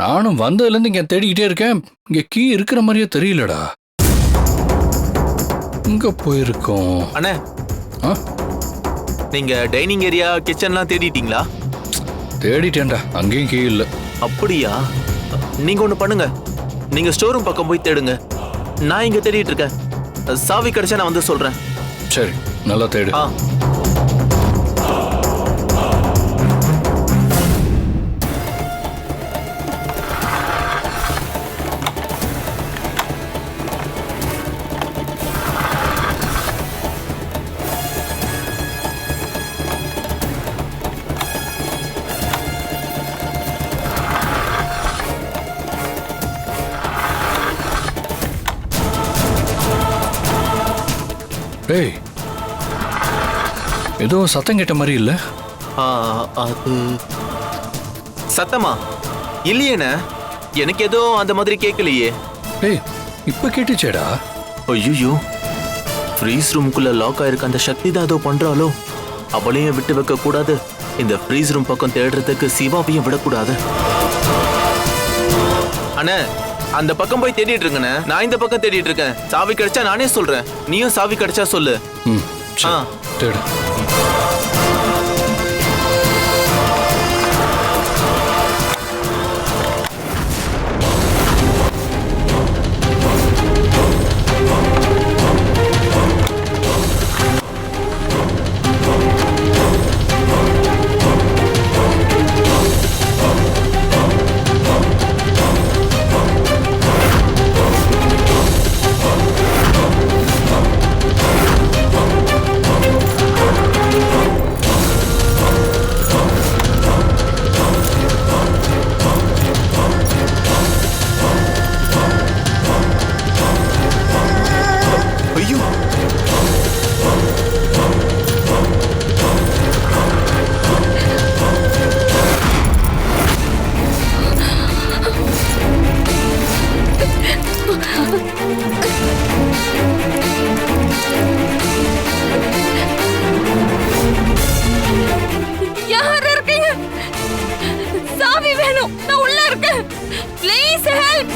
நானும் வந்ததுலேருந்து இங்கே தேடிக்கிட்டே இருக்கேன். இங்கே கீ இருக்கிற மாதிரியே தெரியலடா. இங்கே போயிருக்கோம். அண்ணே. ஆ? நீங்க டைனிங் ஏரியா கிச்சன்லாம் தேடிட்டீங்களா? தேடிட்டேன்டா. அங்கேயும் கீ இல்லை. அப்படியா? நீங்க ஒண்ணு பண்ணுங்க. நீங்க ஸ்டோர் ரூம் பக்கம் போய் தேடுங்க. நான் இங்க தேடிட்டு இருக்கேன். சாவி கிடைச்சா நான் வந்து சொல்றேன். சரி நல்லா தேடு. ஆ. டேய் ஏதோ சத்தம் கேட்ட மாதிரி இல்லை? ஆ, அது சத்தமா? இல்லையேண்ணே. எனக்கு ஏதோ அந்த மாதிரி கேட்கலையே. டேய் இப்போ கேட்டுச்சேடா. ஐயோ ஃப்ரீஸ் ரூமுக்குள்ள லாக் ஆயிருக்க அந்த சக்தி தான் ஏதோ பண்றாளோ? அவளையும் விட்டு வைக்க கூடாது. இந்த ஃப்ரீஸ் ரூம் பக்கம் தேடுறதுக்கு சிவாவையும் விடக்கூடாது. அண்ணே அந்த பக்கம் போய் தேடிட்டு இருக்கண்ணே நான் இந்த பக்கம் தேடிட்டு இருக்கேன். சாவி கிடைச்சா நானே சொல்றேன். நீயும் சாவி கிடைச்சா சொல்லு. ஆ. தேடு. ப்ளீஸ் ஹெல்ப்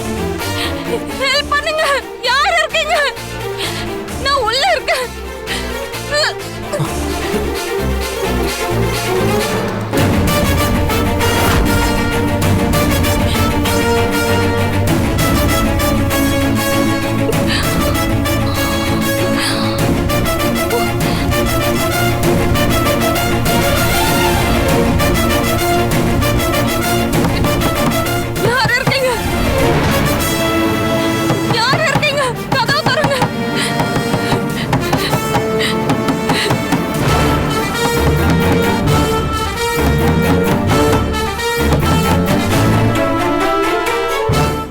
ஹெல்ப் பண்ணுங்க! யார் இருக்கீங்க? நான் உள்ள இருக்கேன்.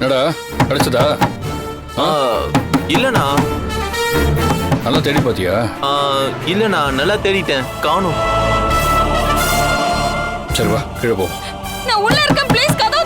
என்னடா? கிடைச்சதா? ஆ, இல்லண்ணா. நல்லா தேடி பார்த்தியா ஆ, இல்லண்ணா நல்லா தேடிட்டேன். காணும். சரி வா கீழே போ. நான் உள்ள இருக்கேன் ப்ளீஸ் கதவு